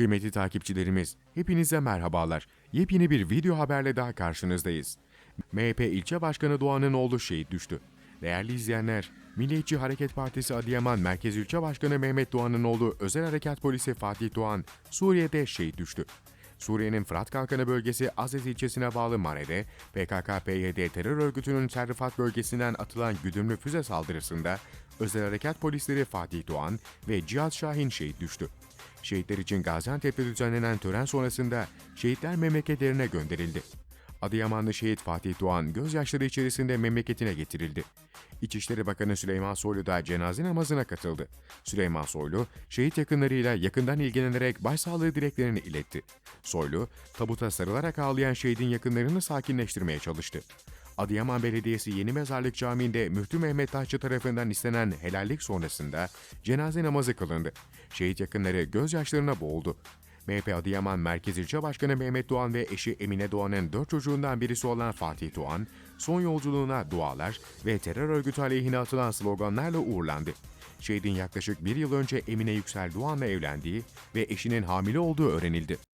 Kıymetli takipçilerimiz, hepinize merhabalar. Yepyeni bir video haberle daha karşınızdayız. MHP ilçe başkanı Doğan'ın oğlu şehit düştü. Değerli izleyenler, Milliyetçi Hareket Partisi Adıyaman Merkez İlçe Başkanı Mehmet Doğan'ın oğlu Özel Harekat Polisi Fatih Doğan, Suriye'de şehit düştü. Suriye'nin Fırat Kalkanı bölgesi Azez ilçesine bağlı Mare'de PKK-PYD terör örgütünün Terrifat bölgesinden atılan güdümlü füze saldırısında Özel Harekat Polisleri Fatih Doğan ve Cihat Şahin şehit düştü. Şehitler için Gaziantep'te düzenlenen tören sonrasında şehitler memleketlerine gönderildi. Adıyamanlı şehit Fatih Doğan gözyaşları içerisinde memleketine getirildi. İçişleri Bakanı Süleyman Soylu da cenaze namazına katıldı. Süleyman Soylu, şehit yakınlarıyla yakından ilgilenerek başsağlığı dileklerini iletti. Soylu, tabuta sarılarak ağlayan şehidin yakınlarını sakinleştirmeye çalıştı. Adıyaman Belediyesi Yeni Mezarlık Camii'nde Müftü Mehmet Taşçı tarafından istenen helallik sonrasında cenaze namazı kılındı. Şehit yakınları gözyaşlarına boğuldu. MHP Adıyaman Merkez İlçe Başkanı Mehmet Doğan ve eşi Emine Doğan'ın dört çocuğundan birisi olan Fatih Doğan, son yolculuğuna dualar ve terör örgütü aleyhine atılan sloganlarla uğurlandı. Şehidin yaklaşık bir yıl önce Emine Yüksel Doğan'la evlendiği ve eşinin hamile olduğu öğrenildi.